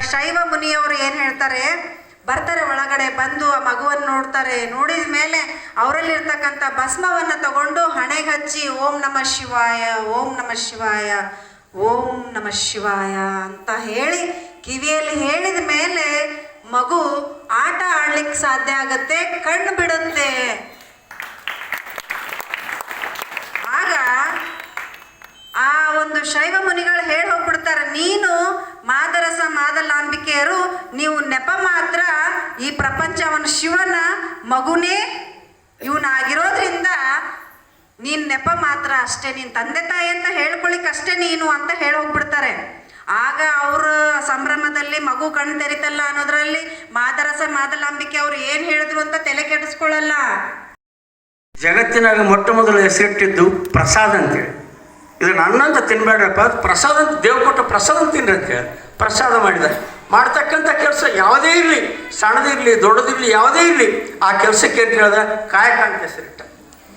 ಶೈವ ಮುನಿಯವರು ಏನು ಹೇಳ್ತಾರೆ? ಬರ್ತಾರೆ ಒಳಗಡೆ, ಬಂದು ಆ ಮಗುವನ್ನು ನೋಡ್ತಾರೆ. ನೋಡಿದ ಮೇಲೆ ಅವರಲ್ಲಿರ್ತಕ್ಕಂಥ ಭಸ್ಮವನ್ನು ತಗೊಂಡು ಹಣೆಗೆ ಹಚ್ಚಿ, ಓಂ ನಮ ಶಿವಾಯ, ಓಂ ನಮ ಶಿವಾಯ, ಓಂ ನಮ ಶಿವಾಯ ಅಂತ ಹೇಳಿ, ಕಿವಿಯಲ್ಲಿ ಹೇಳಿದ ಮೇಲೆ ಮಗು ಆಟ ಆಡ್ಲಿಕ್ಕೆ ಸಾಧ್ಯ ಆಗುತ್ತೆ, ಕಣ್ಣು ಬಿಡುತ್ತೆ ಆಗ ಆ ಒಂದು ಶೈವ ಮುನಿಗಳು ಹೇಳಿ ಹೋಗ್ಬಿಡ್ತಾರೆ, ನೀನು ಮಾದರಸ ಮಾದಲಾಂಬಿಕೆಯರು ನೀವು ನೆಪ ಮಾತ್ರ ಈ ಪ್ರಪಂಚವನ್ನು ಶಿವನ ಮಗುನೇ. ಇವನಾಗಿರೋದ್ರಿಂದ ನೀನು ನೆಪ ಮಾತ್ರ ಅಷ್ಟೇ, ನೀನ್ ತಂದೆ ತಾಯಿ ಅಂತ ಹೇಳ್ಕೊಳಿಕ್ ಅಷ್ಟೇ ನೀನು ಅಂತ ಹೇಳಿ ಹೋಗ್ಬಿಡ್ತಾರೆ. ಆಗ ಅವರು ಸಂಭ್ರಮದಲ್ಲಿ ಮಗು ಕಣ್ ತೆರಿತಲ್ಲ ಅನ್ನೋದ್ರಲ್ಲಿ ಮಾದರಸ ಮಾದಲಾಂಬಿಕೆ ಅವ್ರು ಏನು ಹೇಳಿದ್ರು ಅಂತ ತಲೆ ಕೆಡಿಸ್ಕೊಳ್ಳಲ್ಲ. ಜಗತ್ತಿನಾಗ ಮೊಟ್ಟ ಮೊದಲು ಹೆಸರಿಟ್ಟಿದ್ದು ಪ್ರಸಾದ್ ಅಂತೇಳಿ. ಇದು ನನ್ನಂತ ತಿನ್ಬೇಡ್ರಪ್ಪ ಪ್ರಸಾದ ಅಂತ ದೇವ್ ಕೊಟ್ಟ ಪ್ರಸಾದ ಅಂತ ಪ್ರಸಾದ ಮಾಡಿದ ಮಾಡ್ತಕ್ಕಂಥ ಕೆಲಸ ಯಾವುದೇ ಇರಲಿ, ಸಣ್ಣದಿರಲಿ, ದೊಡ್ಡದಿರಲಿ ಯಾವುದೇ ಇರಲಿ, ಆ ಕೆಲಸಕ್ಕೆ ಅಂತ ಹೇಳ್ದ ಕಾಯಕಾಂತ ಹೆಸರಿಟ್ಟ.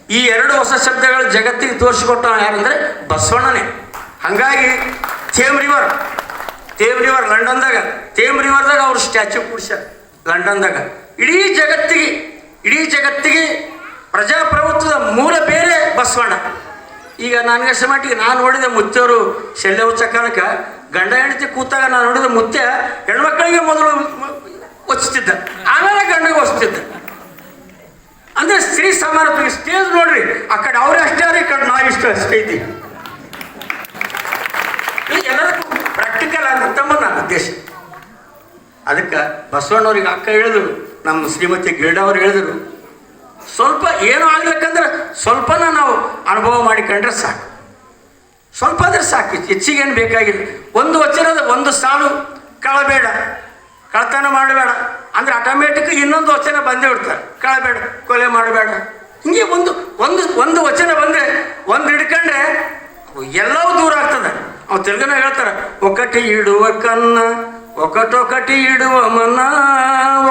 ಈ ಎರಡು ಹೊಸ ಶಬ್ದಗಳು ಜಗತ್ತಿಗೆ ತೋರಿಸಿಕೊಟ್ಟ ಯಾರಂದ್ರೆ? ಬಸವಣ್ಣನೇ. ಹಾಗಾಗಿ ಥೇಮ್ ರಿವರ್ ಥೇಮ್ ರಿವರ್ ಲಂಡನ್ದಾಗ ಥೇಮ್ ರಿವರ್ದಾಗ ಅವ್ರು ಸ್ಟ್ಯಾಚ್ಯೂ ಕೂಡ್ಸ್ಯಾರ ಲಂಡನ್ದಾಗ. ಇಡೀ ಜಗತ್ತಿಗೆ ಇಡೀ ಜಗತ್ತಿಗೆ ಪ್ರಜಾಪ್ರಭುತ್ವದ ಮೂಲ ಬೇರೆ ಬಸವಣ್ಣ. ಈಗ ನನಗಷ್ಟು ಮಟ್ಟಿಗೆ ನಾನು ನೋಡಿದೆ ಮುತ್ತೆಯವರು ಶಲ್ಯ ಉಚ್ಚಕಾಲಕ್ಕೆ ಗಂಡ ಹೆಂಡತಿ ಕೂತಾಗ ನಾನು ನೋಡಿದ ಮುತ್ತೆ ಹೆಣ್ಮಕ್ಳಿಗೆ ಮೊದಲು ಒಚ್ಚುತ್ತಿದ್ದ ಆಮೇಲೆ ಗಂಡಿಗೆ ಒಚ್ತಿದ್ದ ಅಂದ್ರೆ ಸ್ತ್ರೀ ಸಮಾನತ್ವ ಸ್ಟೇಜ್ ನೋಡ್ರಿ, ಆ ಕಡೆ ಅವ್ರೇ ಅಷ್ಟೇ ಈ ಕಡೆ ನಾವು ಇಷ್ಟ ಅಷ್ಟೇ ಇದ್ದೀವಿ. ಇದು ಎಲ್ಲದಕ್ಕೂ ಪ್ರಾಕ್ಟಿಕಲ್ ಆಗುತ್ತಮ್ಮ ನನ್ನ ಉದ್ದೇಶ. ಅದಕ್ಕೆ ಬಸವಣ್ಣವ್ರಿಗೆ ಅಕ್ಕ ಹೇಳಿದ್ರು, ನಮ್ಮ ಶ್ರೀಮತಿ ಗಿರಿಡಾ ಅವ್ರು ಹೇಳಿದ್ರು ಸ್ವಲ್ಪ ಏನು ಆಗ್ಬೇಕಂದ್ರೆ ಸ್ವಲ್ಪನ ನಾವು ಅನುಭವ ಮಾಡಿಕೊಂಡ್ರೆ ಸಾಕು. ಸ್ವಲ್ಪ ಆದ್ರೆ ಸಾಕು, ಹೆಚ್ಚಿಗೇನು ಬೇಕಾಗಿಲ್ಲ. ಒಂದು ವಚನದ ಒಂದು ಸಾಲು ಕಳಬೇಡ ಕಳತನ ಮಾಡಬೇಡ. ಅಂದ್ರೆ ಆಟೋಮೆಟಿಕ್ ಇನ್ನೊಂದು ವಚನ ಬಂದೇ ಬಿಡ್ತಾರೆ. ಕಳಬೇಡ, ಕೊಲೆ ಮಾಡಬೇಡ. ಹಿಂಗೆ ಒಂದು ಒಂದು ಒಂದು ವಚನ ಬಂದರೆ ಒಂದು ಹಿಡ್ಕೊಂಡ್ರೆ ಎಲ್ಲವೂ ದೂರ ಆಗ್ತದೆ. ಅವ್ ತಿರ್ಗನ ಹೇಳ್ತಾರೆ ಒಕ್ಕಟ್ಟಿ ಇಡುವ ಕನ್ನ ಒಕ್ಕಟೊಕಟಿ ಇಡುವ ಮನ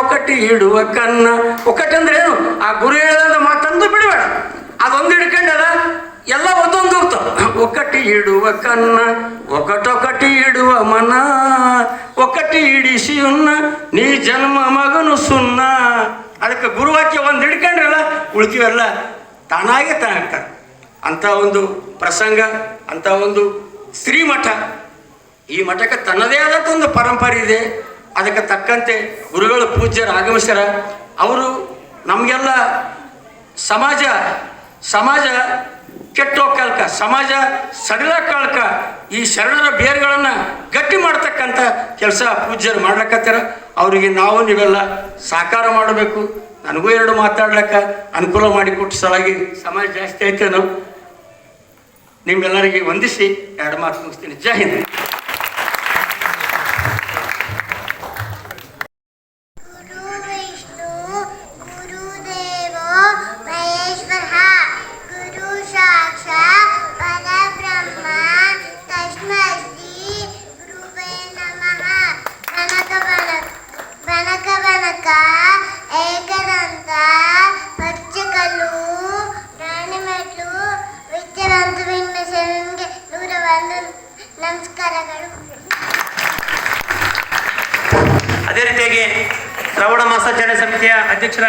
ಒಕ್ಕಟಿ ಇಡುವ ಕನ್ನ. ಒಕ್ಕಟಿ ಅಂದ್ರೆ ಏನು? ಆ ಗುರು ಹೇಳದ ಮಾತಂದು ಬಿಡಬೇಡ ಅದೊಂದು ಹಿಡ್ಕೊಂಡಲ್ಲ? ಎಲ್ಲ ಒಂದೊಂದು ಒಕ್ಕಟಿ ಇಡುವ ಕನ್ನ, ಒಕಟೊಕಟಿ ಇಡುವ ಮನ, ಒಕಟಿ ಇಡಿಸಿ ಉನ್ನ, ನೀ ಜನ್ಮ ಮಗನು ಸುನ್ನ. ಅದಕ್ಕೆ ಗುರುವಾಕ್ಯ ಒಂದು ಹಿಡ್ಕೊಂಡ್ರಲ್ಲ, ಉಳ್ಕಿವೆಲ್ಲ ತಾನಾಗೆ ತಾನಾಗ್ತಾರೆ. ಅಂಥ ಒಂದು ಪ್ರಸಂಗ ಅಂಥ ಒಂದು ಶ್ರೀಮಠ ಈ ಮಠಕ್ಕೆ ತನ್ನದೇ ಆದಂಥ ಒಂದು ಪರಂಪರೆ ಇದೆ. ಅದಕ್ಕೆ ತಕ್ಕಂತೆ ಗುರುಗಳು, ಪೂಜ್ಯರು, ಆಗಮಿಸ್ಯಾರ. ಅವರು ನಮಗೆಲ್ಲ ಸಮಾಜ ಸಮಾಜ ಕೆಟ್ಟೋಗ್ಕಲ್ಕ ಸಮಾಜ ಸಡಿಲ ಕಾಲ್ಕ ಈ ಶರಣರ ಬೇರುಗಳನ್ನು ಗಟ್ಟಿ ಮಾಡ್ತಕ್ಕಂಥ ಕೆಲಸ ಪೂಜ್ಯರು ಮಾಡ್ಲಕ್ಕತ್ತಾರ ಅವರಿಗೆ ನಾವು ನೀವೆಲ್ಲ ಸಾಕಾರ ಮಾಡಬೇಕು. ನನಗೂ ಎರಡು ಮಾತಾಡ್ಲಕ್ಕ ಅನುಕೂಲ ಮಾಡಿಕೊಟ್ಟು ಸಲಾಗಿ ಸಮಾಜ ಜಾಸ್ತಿ ಆಯ್ತೇನು. ನಿಮ್ಗೆಲ್ಲರಿಗೆ ವಂದಿಸಿ ಎರಡು ಮಾತು ಮುಗಿಸ್ತೀನಿ. ಜೈ ಹಿಂದ್. ಅದೇ ರೀತಿಯಾಗಿ ಶ್ರವಣ ಮಾಸಾಚರಣೆ ಸಮಿತಿಯ ಅಧ್ಯಕ್ಷರ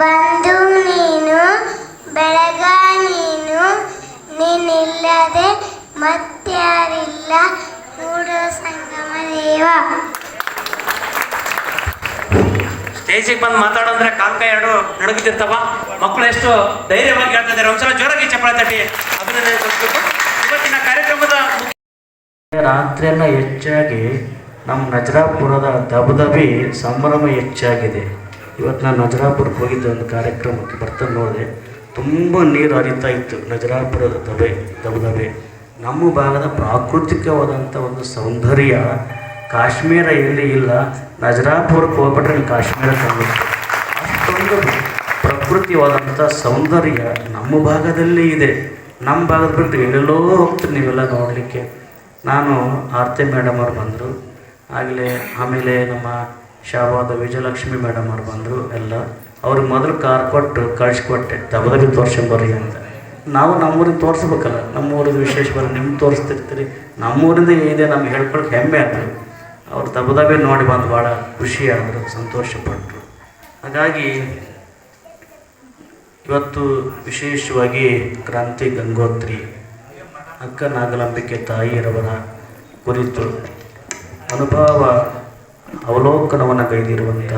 ಬಂದು ನೀನು ಬೆಳಗ ನೀನು ನೀನಿಲ್ಲದೆ ಮತ್ಯಾರಿಲ್ಲ ನೋಡೋ ಸಂಗಮ ದೇವ. ಸ್ಟೇಜಿಗೆ ಬಂದು ಮಾತಾಡೋದ್ರೆ ಕಾಲ್ಕ ಎರಡು ನಡುಗುತ್ತಿರ್ತಾವ. ಮಕ್ಕಳು ಎಷ್ಟು ಧೈರ್ಯವಾಗಿ ಹೇಳ್ತಾ ಇದ್ದಾರೆ. ಒಂದ್ಸಲ ಜೋರಾಗಿ ಚಪ್ಪಳ ತಟ್ಟಿ ಅಭಿನಂದನೆ ಇವತ್ತಿನ ಕಾರ್ಯಕ್ರಮದ ಮುಖ್ಯ ರಾತ್ರಿಯೆಲ್ಲ ಹೆಚ್ಚಾಗಿ ನಮ್ಮ ನಜರಾಪುರದ ದಬದಬಿ ಸಂಭ್ರಮ ಹೆಚ್ಚಾಗಿದೆ. ಇವತ್ತು ನಾನು ನಜರಾಪುರಕ್ಕೆ ಹೋಗಿದ್ದೆ ಒಂದು ಕಾರ್ಯಕ್ರಮಕ್ಕೆ ಬರ್ತಾ ನೋಡಿದೆ. ತುಂಬ ನೀರು ಹರಿತಾ ಇತ್ತು ನಜರಾಪುರದ ದಬೆ, ದಬದಬೆ. ನಮ್ಮ ಭಾಗದ ಪ್ರಾಕೃತಿಕವಾದಂಥ ಒಂದು ಸೌಂದರ್ಯ ಕಾಶ್ಮೀರ ಎಲ್ಲಿ ಇಲ್ಲ ನಜರಾಪುರಕ್ಕೆ ಹೋಗ್ಬಿಟ್ರೆ ಕಾಶ್ಮೀರ ಅಷ್ಟೊಂದು ಪ್ರಕೃತಿವಾದಂಥ ಸೌಂದರ್ಯ ನಮ್ಮ ಭಾಗದಲ್ಲಿ ಇದೆ. ನಮ್ಮ ಭಾಗದ ಬಿಟ್ಟು ಎಲ್ಲೆಲ್ಲೋ ಹೋಗ್ತೀನಿ ನೀವೆಲ್ಲ ನೋಡಲಿಕ್ಕೆ. ನಾನು ಆರ್ತಿ ಮೇಡಮ್ ಅವ್ರು ಬಂದರು. ಆಗಲೇ ಆಮೇಲೆ ನಮ್ಮ ಶಾಬಾದ ವಿಜಯಲಕ್ಷ್ಮಿ ಮೇಡಮ್ ಅವ್ರು ಬಂದರು ಎಲ್ಲ. ಅವ್ರಿಗೆ ಮೊದಲು ಕಾರ್ ಕೊಟ್ಟು ಕಳಿಸ್ಕೊಟ್ಟೆ. ದಬದಬಿ ತೋರ್ಸ್ಕೊಂಬರ್ರಿ ಅಂತ. ನಾವು ನಮ್ಮೂರಿಗೆ ತೋರಿಸ್ಬೇಕಲ್ಲ. ನಮ್ಮೂರಿಗೆ ಬರ ನಿಮ್ಗೆ ತೋರಿಸ್ತಿರ್ತೀರಿ. ನಮ್ಮೂರಿಂದ ಏನಿದೆ ನಮ್ಗೆ ಹೇಳ್ಕೊಳಕ್ಕೆ ಹೆಮ್ಮೆ ಆದರು ಅವ್ರು ದಬದಬೆ ನೋಡಿ ಬಂದು ಭಾಳ ಖುಷಿಯಾದರು ಸಂತೋಷಪಟ್ಟರು ಹಾಗಾಗಿ ಇವತ್ತು ವಿಶೇಷವಾಗಿ ಕ್ರಾಂತಿ ಗಂಗೋತ್ರಿ ಅಕ್ಕ ನಾಗಲಾಂಬಿಕೆ ತಾಯಿಯರವರ ಕುರಿತು ಅನುಭವ ಅವಲೋಕನವನ್ನು ಗೈದಿರುವಂಥ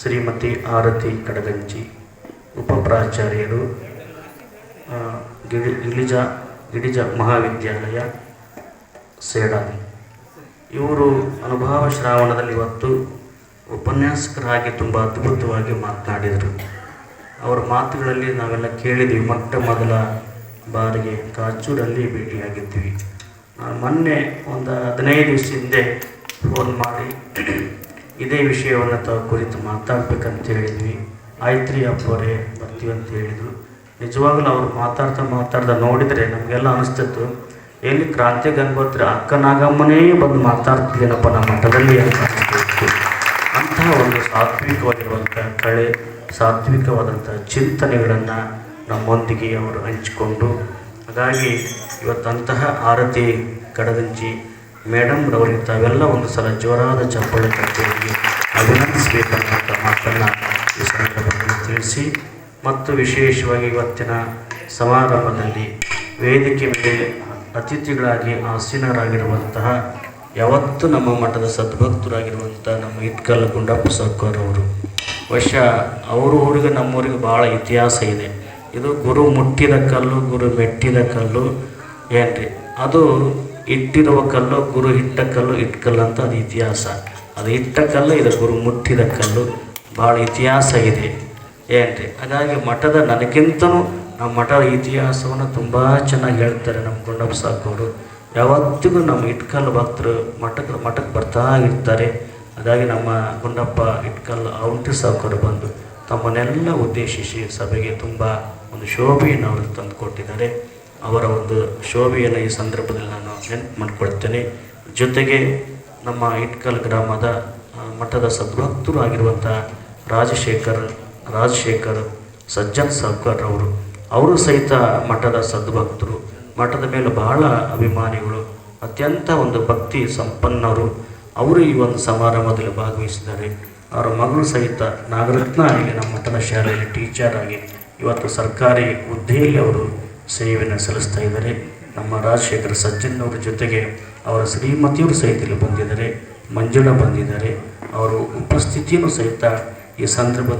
ಶ್ರೀಮತಿ ಆರತಿ ಕಡಗಂಜಿ ಉಪ ಪ್ರಾಚಾರ್ಯರು ಗಿಳಿ ಗಿಳಿಜ ಗಿಡಿಜ ಮಹಾವಿದ್ಯಾಲಯ, ಸೇಡಾನಿ. ಇವರು ಅನುಭವ ಶ್ರಾವಣದಲ್ಲಿ ಇವತ್ತು ಉಪನ್ಯಾಸಕರಾಗಿ ತುಂಬ ಅದ್ಭುತವಾಗಿ ಮಾತನಾಡಿದರು. ಅವರ ಮಾತುಗಳಲ್ಲಿ ನಾವೆಲ್ಲ ಕೇಳಿದ್ವಿ. ಮೊಟ್ಟ ಮೊದಲ ಬಾರಿಗೆ ಕಾಚೂರಲ್ಲಿ ಭೇಟಿಯಾಗಿದ್ವಿ. ನಾನು ಮೊನ್ನೆ ಒಂದು ಹದಿನೈದು ದಿವಸ ಹಿಂದೆ ಫೋನ್ ಮಾಡಿ ಇದೇ ವಿಷಯವನ್ನು ತಾವು ಕುರಿತು ಮಾತಾಡ್ಬೇಕಂತ ಹೇಳಿದ್ವಿ. ಆಯ್ತ್ರಿ ಅಪ್ಪವರೇ ಬರ್ತೀವಿ ಅಂತ ಹೇಳಿದರು. ನಿಜವಾಗ್ಲೂ ಅವರು ಮಾತಾಡ್ತಾ ಮಾತಾಡ್ತಾ ನೋಡಿದರೆ ನಮಗೆಲ್ಲ ಅನಿಸ್ತಿತ್ತು. ಎಲ್ಲಿ ಕ್ರಾಂತಿ ಗಂಗೋತ್ರಿ ಅಕ್ಕನಾಗಮ್ಮನೇ ಬಂದು ಮಾತಾಡ್ತಿದ್ದೇನಪ್ಪ ನಮ್ಮ ಮಠದಲ್ಲಿ ಅಂತ ಅಂತಹ ಒಂದು ಸಾತ್ವಿಕವಾಗಿರುವಂಥ ಕಳೆ, ಸಾತ್ವಿಕವಾದಂಥ ಚಿಂತನೆಗಳನ್ನು ನಮ್ಮೊಂದಿಗೆ ಅವರು ಹಂಚಿಕೊಂಡು, ಹಾಗಾಗಿ ಇವತ್ತಂತಹ ಆರತಿ ಕಡದಂಚಿ ಮೇಡಮ್ ರವರಿಗೆ ತಾವೆಲ್ಲ ಒಂದು ಸಲ ಜೋರಾದ ಚಪ್ಪಾಳೆ ಕಟ್ಟೆಯಲ್ಲಿ ಅಭಿನಂದಿಸಬೇಕನ್ನುವಂಥ ಮಾತನ್ನು ಈ ಸಂದರ್ಭದಲ್ಲಿ ತಿಳಿಸಿ ಮತ್ತು ವಿಶೇಷವಾಗಿ ಇವತ್ತಿನ ಸಮಾರಂಭದಲ್ಲಿ ವೇದಿಕೆ ಮೇಲೆ ಅತಿಥಿಗಳಾಗಿ ಆಸೀನರಾಗಿರುವಂತಹ ಯಾವತ್ತು ನಮ್ಮ ಮಠದ ಸದ್ಭಕ್ತರಾಗಿರುವಂಥ ನಮ್ಮ ಇಟ್ಕಲ್ ಗುಂಡಪ್ಪ ಸರ್ಕಾರ್ ಅವರು. ವಶ ಅವ್ರ ಊರಿಗೆ ನಮ್ಮೂರಿಗೆ ಭಾಳ ಇತಿಹಾಸ ಇದೆ. ಇದು ಗುರು ಮುಟ್ಟಿದ ಕಲ್ಲು, ಗುರು ಮೆಟ್ಟಿದ ಕಲ್ಲು ಏನ್ರಿ? ಅದು ಇಟ್ಟಿರುವ ಕಲ್ಲು, ಗುರು ಇಟ್ಟ ಕಲ್ಲು, ಇಟ್ಕಲ್ಲು ಅಂತ ಅದು ಇತಿಹಾಸ. ಅದು ಇಟ್ಟ ಕಲ್ಲು, ಇದು ಗುರು ಮುಟ್ಟಿದ ಕಲ್ಲು. ಭಾಳ ಇತಿಹಾಸ ಇದೆ. ಏನ್ರಿ? ಹಾಗಾಗಿ ಮಠದ ನನಗಿಂತನೂ ನಮ್ಮ ಮಠದ ಇತಿಹಾಸವನ್ನು ತುಂಬ ಚೆನ್ನಾಗಿ ಹೇಳ್ತಾರೆ ನಮ್ಮ ಗುಂಡಪ್ಪ ಸಾಕೋರು ಯಾವತ್ತಿಗೂ ನಮ್ಮ ಇಟ್ಕಲ್ ಭಕ್ತರು ಮಠಕ್ಕೆ ಮಠಕ್ಕೆ ಬರ್ತಾ ಇರ್ತಾರೆ. ಹಾಗಾಗಿ ನಮ್ಮ ಗುಂಡಪ್ಪ ಇಟ್ಕಲ್ ಔಂಟಿ ಸಾಕೋರು ಬಂದು ತಮ್ಮನ್ನೆಲ್ಲ ಉದ್ದೇಶಿಸಿ ಸಭೆಗೆ ತುಂಬ ಒಂದು ಶೋಭೆಯನ್ನು ಅವರು ತಂದು ಕೊಟ್ಟಿದ್ದಾರೆ. ಅವರ ಒಂದು ಶೋಭೆಯನ್ನು ಈ ಸಂದರ್ಭದಲ್ಲಿ ನಾನು ನೆನಪು ಮಾಡಿಕೊಳ್ತೇನೆ. ಜೊತೆಗೆ ನಮ್ಮ ಇಟ್ಕಲ್ ಗ್ರಾಮದ ಮಠದ ಸದ್ಭಕ್ತರು ಆಗಿರುವಂಥ ರಾಜಶೇಖರ್ ರಾಜಶೇಖರ್ ಸಜ್ಜನ್ ಸಾವ್ಕರ್ ಅವರು ಅವರು ಸಹಿತ ಮಠದ ಸದ್ಭಕ್ತರು. ಮಠದ ಮೇಲೆ ಬಹಳ ಅಭಿಮಾನಿಗಳು, ಅತ್ಯಂತ ಒಂದು ಭಕ್ತಿ ಸಂಪನ್ನರು. ಅವರು ಈ ಒಂದು ಸಮಾರಂಭದಲ್ಲಿ ಭಾಗವಹಿಸಿದ್ದಾರೆ. ಅವರ ಮಗಳು ಸಹಿತ ನಾಗರತ್ನ ಆಗಿ ನಮ್ಮ ಮಠದ ಶಾಲೆಯಲ್ಲಿ ಟೀಚರ್ ಆಗಿ ಇವತ್ತು ಸರ್ಕಾರಿ ಹುದ್ದೆಯಲ್ಲಿ ಅವರು ಸೇವೆಯನ್ನು ಸಲ್ಲಿಸ್ತಾ ಇದ್ದಾರೆ ನಮ್ಮ ರಾಜಶೇಖರ ಸಜ್ಜನವರ ಜೊತೆಗೆ ಅವರ ಶ್ರೀಮತಿಯವರು ಸಹಿತ ಇಲ್ಲಿ ಬಂದಿದ್ದಾರೆ, ಮಂಜುಳಾ ಬಂದಿದ್ದಾರೆ. ಅವರು ಉಪಸ್ಥಿತಿಯನ್ನು ಸಹಿತ ಈ ಸಂದರ್ಭದಲ್ಲಿ